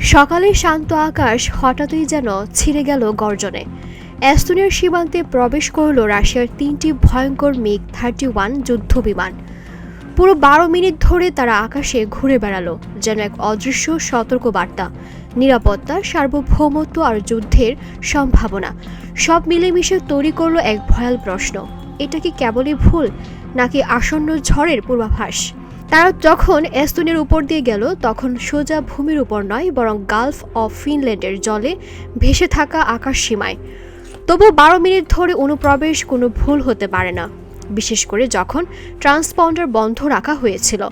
সকালে শান্ত আকাশ হঠাৎই যেন ছিঁড়ে গেল গর্জনে। এস্তোনিয়ার সীমান্তে প্রবেশ করল রাশিয়ার তিনটি ভয়ঙ্কর মিগ থার্টি ওয়ান যুদ্ধ বিমান পুরো বারো মিনিট ধরে তারা আকাশে ঘুরে বেড়ালো, যেন এক অদৃশ্য সতর্ক বার্তা নিরাপত্তা, সার্বভৌমত্ব আর যুদ্ধের সম্ভাবনা। সব মিলেমিশে তৈরি করল এক ভয়াল প্রশ্ন, এটা কি কেবলই ভুল, নাকি আসন্ন ঝড়ের পূর্বাভাস? তারা যখন এস্তোনিয়ার উপর দিয়ে গেল, তখন সোজা ভূমির উপর নয়, বরং গালফ অফ ফিনল্যান্ডের জলে ভেসে থাকা আকাশ সীমায়। তবু বারো মিনিট ধরে অনুপ্রবেশ কোনো ভুল হতে পারে না, বিশেষ করে যখন ট্রান্সপন্ডার বন্ধ রাখা হয়েছিল।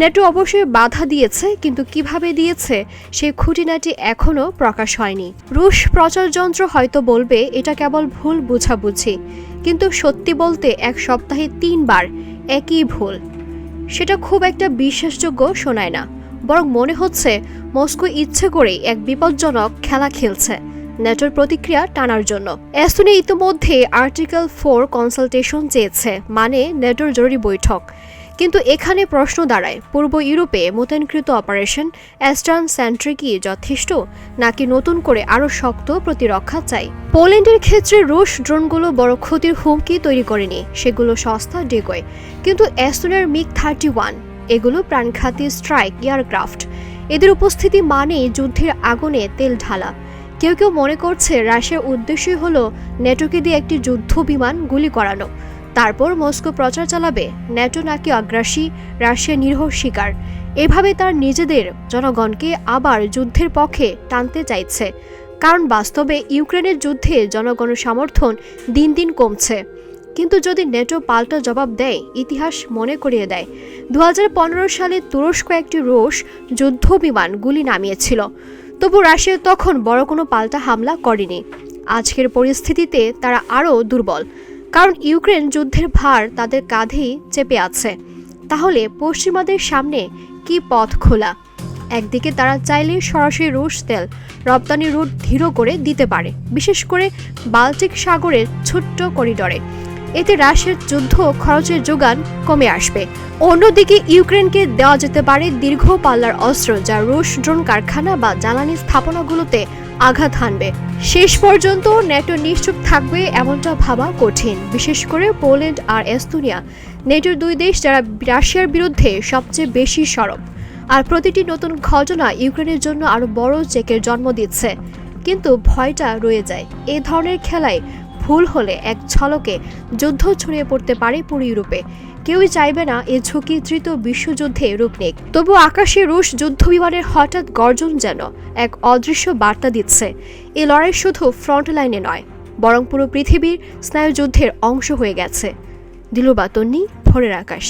নেটো অবশ্যই বাধা দিয়েছে, কিন্তু কীভাবে দিয়েছে সেই খুঁটিনাটি এখনও প্রকাশ হয়নি। রুশ প্রচারযন্ত্র হয়তো বলবে, এটা কেবল ভুল বুঝাবুঝি। কিন্তু সত্যি বলতে এক সপ্তাহে তিনবার একই ভুল। সেটা খুব একটা বিশ্বাসযোগ্য শোনায় না। বরং মনে হচ্ছে মস্কো ইচ্ছে করেই এক বিপজ্জনক খেলা খেলছে নেটোর প্রতিক্রিয়া টানার জন্য। এস্তোনিয়া ইতিমধ্যে আর্টিকেল ফোর কনসালটেশন চেয়েছে মানে নেটোর জরুরি বৈঠক। কিন্তু এখানে প্রশ্ন দাঁড়ায়। পূর্ব ইউরোপে মোতায়েনকৃত অপারেশন অ্যাস্টার্ন সেন্ট্রি কি যথেষ্ট, নাকি নতুন করে আরও শক্ত প্রতিরক্ষা চাই? পোল্যান্ডের ক্ষেত্রে রুশ ড্রোনগুলো বড় ক্ষতির হুমকি তৈরি করেনি, সেগুলো সস্তা ডেকোয় কিন্তু এস্তোনিয়ার মিগ থার্টি ওয়ান, এগুলো প্রাণঘাতী স্ট্রাইক এয়ারক্রাফট। এদের উপস্থিতি মানেই যুদ্ধের আগুনে তেল ঢালা। কেউ কেউ মনে করছে রাশিয়ার উদ্দেশ্যই হলো নেটোকে দিয়ে একটি যুদ্ধ বিমান গুলি করানো। তারপর মস্কো প্রচার চালাবে ন্যাটো নাকি আগ্রাসী রাশিয়া নির্ভর শিকার। এভাবে তার নিজেদের জনগণকে আবার যুদ্ধের পক্ষে টানতে চাইছে। কারণ বাস্তবে ইউক্রেনের যুদ্ধে জনগণের সমর্থন দিন দিন কমছে। কিন্তু যদি নেটো পাল্টা জবাব দেয়, ইতিহাস মনে করিয়ে দেয়। দু হাজার পনেরো সালে তুরস্ক একটি রুশ যুদ্ধ বিমান গুলি নামিয়েছিল। তবু রাশিয়া তখন বড় কোনো পাল্টা হামলা করেনি। আজকের পরিস্থিতিতে তারা আরও দুর্বল। কারণ ইউক্রেন যুদ্ধের ভার তাদের কাঁধেই চেপে আছে। তাহলে পশ্চিমাদের সামনে কি পথ খোলা? একদিকে তারা চাইলে সরাসরি রুশ তেল রপ্তানি রুট ধীর করে দিতে পারে, বিশেষ করে বাল্টিক সাগরের ছোট্ট করিডরে। এতে রাশিয়ার যুদ্ধ খরচের যোগান কমে আসবে। অন্যদিকে ইউক্রেনকে দেওয়া যেতে পারে দীর্ঘ পাল্লার অস্ত্র যা রুশ ড্রোন কারখানা বা জ্বালানি স্থাপনাগুলোতে আঘাত হানবে। শেষ পর্যন্ত নেটো নিশ্চুপ থাকবে এমনটা ভাবা কঠিন। বিশেষ করে পোল্যান্ড আর এস্তোনিয়া নেটোর দুই দেশ যারা রাশিয়ার বিরুদ্ধে সবচেয়ে বেশি সরব। আর প্রতিটি নতুন ঘটনা ইউক্রেনের জন্য আরও বড় চেকের জন্ম দিচ্ছে। কিন্তু ভয়টা রয়ে যায়। এ ধরনের খেলায় ভুল হলে এক ছলকে যুদ্ধ ছড়িয়ে পড়তে পারে পুরো ইউরোপে কেউই চাইবে না এ ঝুঁকি তৃতীয় বিশ্বযুদ্ধে রূপ নিক। তবু আকাশে রুশ যুদ্ধ বিমানের হঠাৎ গর্জন যেন এক অদৃশ্য বার্তা দিচ্ছে। এ লড়াই শুধু ফ্রন্ট লাইনে নয়, বরং পুরো পৃথিবীর স্নায়ুযুদ্ধের অংশ হয়ে গেছে। দিলুবাতন্নি ভোরের আকাশ।